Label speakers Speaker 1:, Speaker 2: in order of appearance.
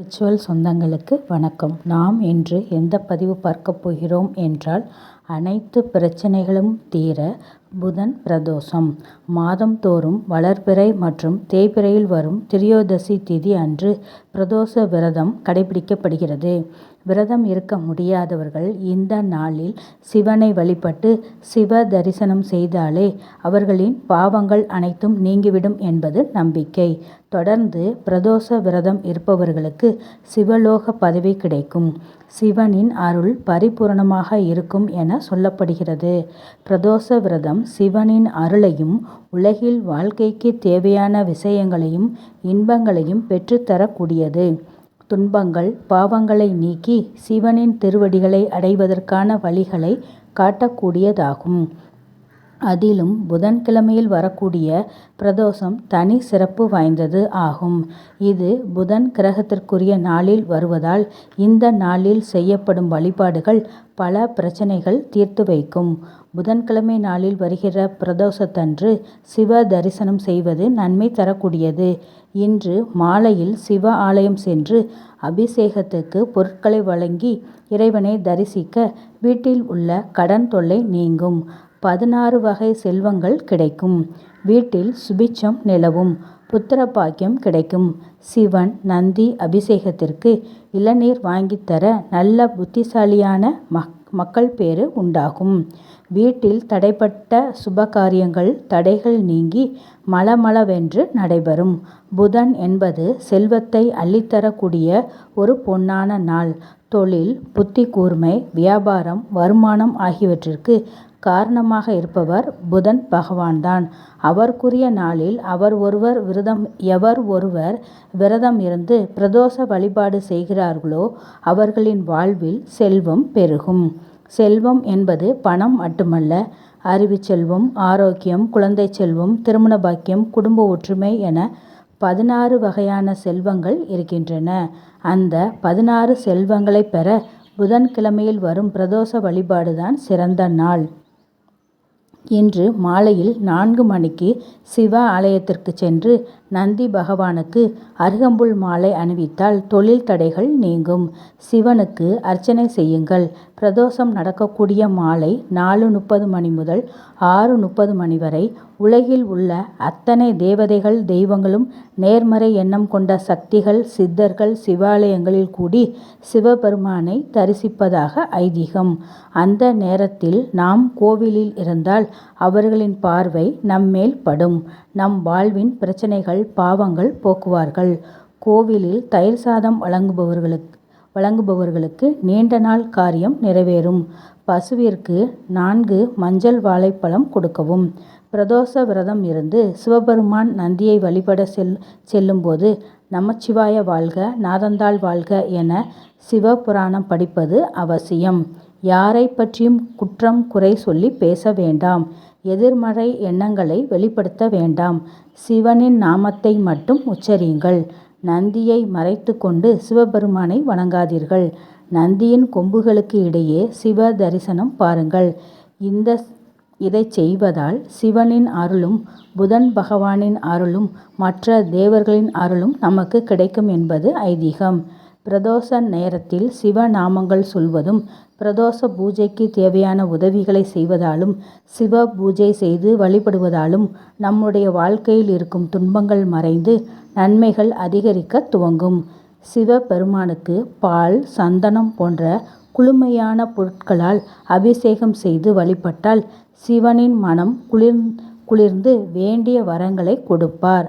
Speaker 1: Virtual சொந்தங்களுக்கு வணக்கம். நாம் இன்று எந்த பதிவு பார்க்க போகிறோம் என்றால் அனைத்து பிரச்சனைகளும் தீர புதன் பிரதோஷம். மாதந்தோறும் வளர்பிறை மற்றும் தேய்பிறையில் வரும் திரியோதசி திதி அன்று பிரதோஷ விரதம் கடைபிடிக்கப்படுகிறது. விரதம் இருக்க முடியாதவர்கள் இந்த நாளில் சிவனை வழிபட்டு சிவ தரிசனம் செய்தாலே அவர்களின் பாவங்கள் அனைத்தும் நீங்கிவிடும் என்பது நம்பிக்கை. தொடர்ந்து பிரதோஷ விரதம் இருப்பவர்களுக்கு சிவலோக பதவி கிடைக்கும். சிவனின் அருள் பரிபூரணமாக இருக்கும் என சொல்லப்படுகிறது. பிரதோஷ விரதம் சிவனின் அருளையும் உலகில் வாழ்க்கைக்கு தேவையான விஷயங்களையும் இன்பங்களையும் பெற்றுத்தரக்கூடியது துன்பங்கள் பாவங்களை நீக்கி சிவனின் திருவடிகளை அடைவதற்கான வழிகளை காட்டக்கூடியதாகும். அதிலும் புதன்கிழமையில் வரக்கூடிய பிரதோஷம் தனி சிறப்பு வாய்ந்தது ஆகும். இது புதன் கிரகத்திற்குரிய நாளில் வருவதால் இந்த நாளில் செய்யப்படும் வழிபாடுகள் பல பிரச்சனைகள் தீர்த்து வைக்கும். புதன்கிழமை நாளில் வருகிற பிரதோஷத்தன்று சிவ தரிசனம் செய்வது நன்மை தரக்கூடியது. இன்று மாலையில் சிவ ஆலயம் சென்று அபிஷேகத்துக்கு பொருட்களை வழங்கி இறைவனை தரிசிக்க வீட்டில் உள்ள கடன் தொல்லை நீங்கும். பதினாறு வகை செல்வங்கள் கிடைக்கும். வீட்டில் சுபிட்சம் நிலவும் புத்திர பாக்கியம் கிடைக்கும். சிவன் நந்தி அபிஷேகத்திற்கு இளநீர் வாங்கித்தர நல்ல புத்திசாலியான மக் மக்கள் பேறு உண்டாகும். வீட்டில் தடைப்பட்ட சுபகாரியங்கள் தடைகள் நீங்கி மளமளவென்று நடைபெறும். புதன் என்பது செல்வத்தை அள்ளித்தரக்கூடிய ஒரு பொன்னான நாள். தொழில் புத்தி கூர்மை வியாபாரம் வருமானம் ஆகியவற்றிற்கு காரணமாக இருப்பவர் புதன் பகவான்தான். அவருக்குரிய நாளில் அவர் ஒருவர் விரதம் எவர் ஒருவர் விரதம் இருந்து பிரதோஷ வழிபாடு செய்கிறார்களோ அவர்களின் வாழ்வில் செல்வம் பெருகும். செல்வம் என்பது பணம் மட்டுமல்ல. அறிவு செல்வம் ஆரோக்கியம் குழந்தை செல்வம் திருமண பாக்கியம் குடும்ப ஒற்றுமை என பதினாறு வகையான செல்வங்கள் இருக்கின்றன. அந்த பதினாறு செல்வங்களை பெற புதன்கிழமையில் வரும் பிரதோஷ வழிபாடுதான் சிறந்த நாள். இன்று மாலையில் நான்கு மணிக்கு சிவ ஆலயத்திற்கு சென்று நந்தி பகவானுக்கு அருகம்புல் மாலை அணிவித்தால் தொழில் தடைகள் நீங்கும். சிவனுக்கு அர்ச்சனை செய்யுங்கள். பிரதோஷம் நடக்கக்கூடிய மாலை நாலு முப்பது மணி முதல் ஆறு முப்பது மணி வரை உலகில் உள்ள அத்தனை தேவதைகள் தெய்வங்களும் நேர்மறை எண்ணம் கொண்ட சக்திகள் சித்தர்கள் சிவாலயங்களில் கூடி சிவபெருமானை தரிசிப்பதாக ஐதீகம். அந்த நேரத்தில் நாம் கோவிலில் இருந்தால் அவர்களின் பார்வை நம்மேல் படும். நம் வாழ்வின் பிரச்சனைகள் பாவங்கள் போக்குவார்கள். கோவிலில் தயிர் சாதம் வழங்குபவர்களுக்கு வழங்குபவர்களுக்கு நீண்ட நாள் காரியம் நிறைவேறும். பசுவிற்கு நான்கு மஞ்சள் வாழைப்பழம் கொடுக்கவும். பிரதோஷ விரதம் இருந்து சிவபெருமான் நந்தியை வழிபட செல் செல்லும்போது நமச்சிவாய வாழ்க நாதந்தாள் வாழ்க என சிவபுராணம் படிப்பது அவசியம். யாரை பற்றியும் குற்றம் குறை சொல்லி பேச வேண்டாம். எதிர்மறை எண்ணங்களை வெளிப்படுத்த வேண்டாம். சிவனின் நாமத்தை மட்டும் உச்சரியுங்கள். நந்தியை மறைத்து கொண்டு சிவபெருமானை வணங்காதீர்கள். நந்தியின் கொம்புகளுக்கு இடையே சிவ தரிசனம் பாருங்கள். இந்த இதை செய்வதால் சிவனின் அருளும் புதன் பகவானின் அருளும் மற்ற தேவர்களின் அருளும் நமக்கு கிடைக்கும் என்பது ஐதீகம். பிரதோஷ நேரத்தில் சிவ நாமங்கள் சொல்வதும் பிரதோஷ பூஜைக்கு தேவையான உதவிகளை செய்வதாலும் சிவ பூஜை செய்து வழிபடுவதாலும் நம்முடைய வாழ்க்கையில் இருக்கும் துன்பங்கள் மறைந்து நன்மைகள் அதிகரிக்க துவங்கும். சிவ பெருமானுக்கு பால் சந்தனம் போன்ற குளுமையான பொருட்களால் அபிஷேகம் செய்து வழிபட்டால் சிவனின் மனம் குளிர் குளிர்ந்து வேண்டிய வரங்களை கொடுப்பார்.